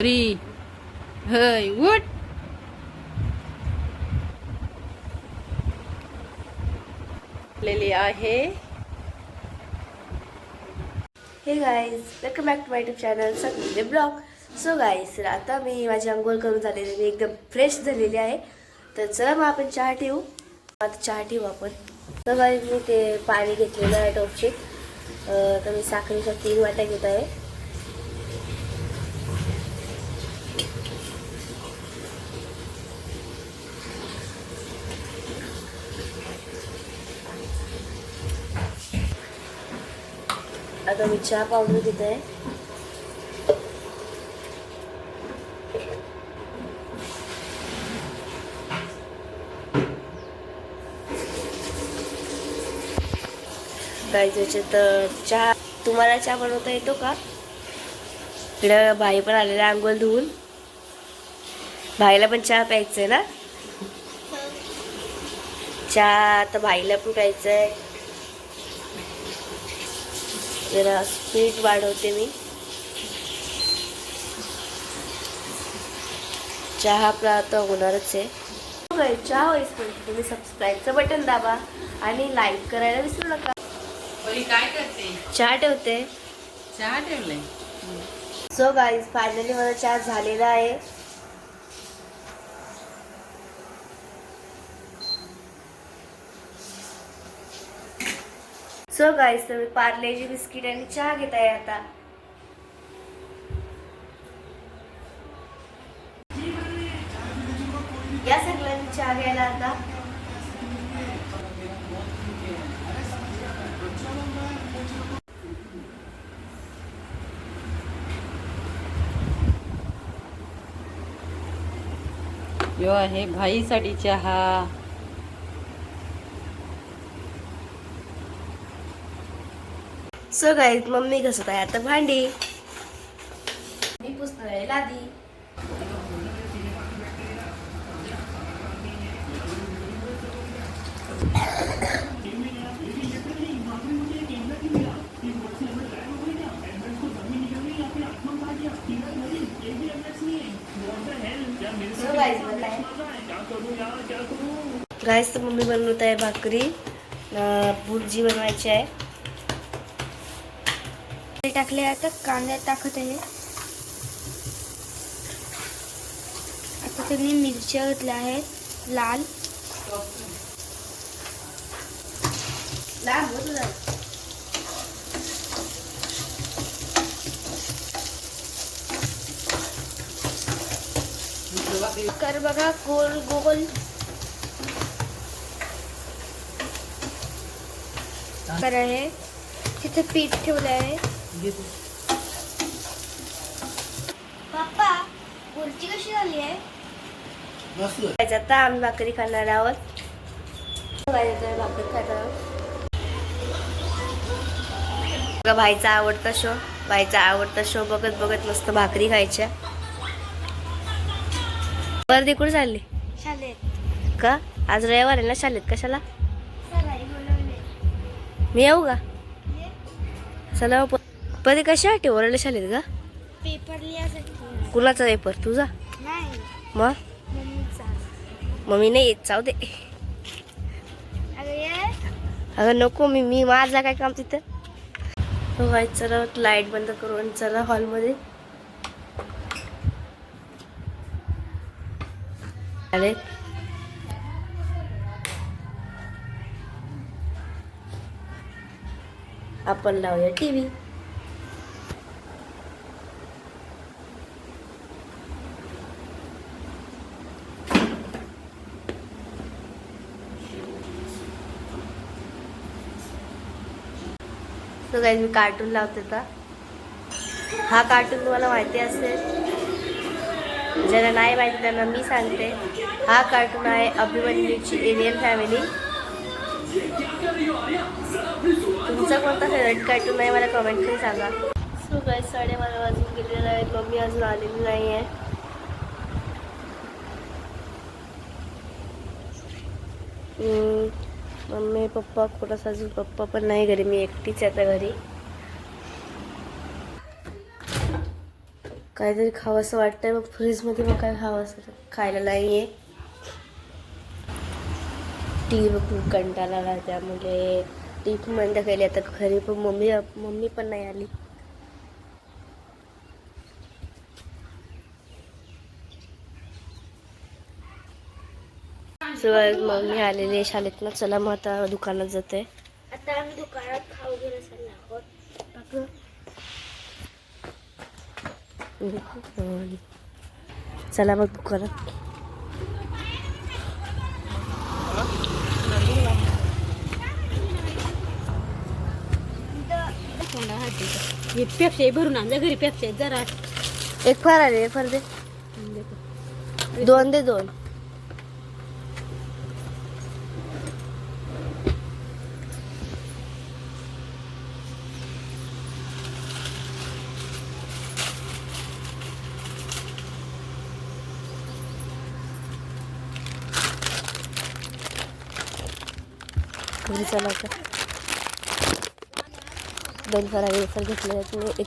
Three. Hey, what? लेली आहे. Hey guys welcome back to my YouTube channel सगळे blog so guys तर आता मी माझी अंघोळ करून झालेली मी एकदम फ्रेश झालेली आहे. तर चला मग आपण चहा ठेवू. आता चहा ठेवू आपण. तर गाईज मी ते पाणी घेतलेलं आहे टोपशीत तर मी साखरेच्या तीन वाट्या घेत आहे. आता मी चहा पावडर घेत. आहे काय त्याच्यात चहा. तुम्हाला चहा बनवता येतो का? इकडं भाई पण आलेला आंघोळ धुवून. भाईला पण चहा प्यायचा आहे ना चहा आता भाईला पण प्यायचा आहे जरा स्पीड वाढवते मी. चहा आता होणारच आहे. चहा होईस पण तुम्ही सबस्क्राईबचं बटन दाबा आणि लाईक करायला विसरू नका. काय करते? चहा ठेवते. चहा ठेवलंय? सो गाईज फायनली माझा चहा झालेला आहे. सो गाईज तर मी पार्लेजी बिस्किट आणि चहा घेत आहे आता. या सगळ्यांनी चहा घ्यायला आता. यो आहे भाईसाठी चहा. सो गाईज मम्मी घसत आहे आता भांडी मी पुसणार लादी गाईस तर मम्मी बनवत आहे भाकरी. भुर्जी बनवायची आहे. ते टाकले आता कांदा टाकत आहे आता त्यांनी मिरच्या घेतल्या आहेत लाल. कर बघा गोल गोल. कर आहे. तिथे पीठ ठेवलं आहे. पप्पा कशी झाली आहे? आता आम्ही भाकरी खाणार आहोत. भाकरी खात आहोत. बघा, भाईचा आवडता शो भाईचा आवडता शो बघत बघत मस्त भाकरी खायच्या. वर्दी कुठे चालली. शाळेत. का? आज रविवार आहे ना शाळेत? कशाला? सराई बोलवले मी येऊ का? चला पदी कशासाठी ओरडले शाळेत का पेपर लिहायसाठी. कुणाचा पेपर? तुझा? नाही. मग? मम्मी नाही येत जाऊ दे. अगं नको मी मी माझा काय काम तिथं? हो बाई चला लाइट बंद करून चला हॉलमध्ये. आले. आपण लावूया टी व्ही सो काही मी कार्टून लावते का हा कार्टून तुम्हाला माहिती असेल. ज्यांना नाही माहिती त्यांना मी सांगते. हा कार्टून आहे अभिमन्यूची एलियन फॅमिली तुमचा कोणता फेवरेट कार्टून आहे मला कमेंट करून सांगा. सो काही साडेबारा वाजून गेलेलं आहे. मम्मी अजून आलेली नाही आहे हम्म, मम्मी पप्पा कुठं अजून पप्पा पण नाही घरी. मी एकटीच आता घरी. काहीतरी खावं असं वाटतंय. मग फ्रीजमध्ये मग काय खावं असं खायला नाही आहे टी व्ही खूप कंटाळा आला त्यामुळे. टी पण बंद केली. आता घरी पण मम्मी मम्मी पण नाही आली. Guys, मम्मी आलेली आहे शाळेतनं. चला मग आता दुकानात जाते. आता आम्ही दुकानात खाऊ चाललो आहोत. चला मग दुकानात. हे पेप्से भरून घरी पेप्से जरा. एक फार आले फार दे. दोन दे दोन. घरी चला आता दोन फराळी वेफर एक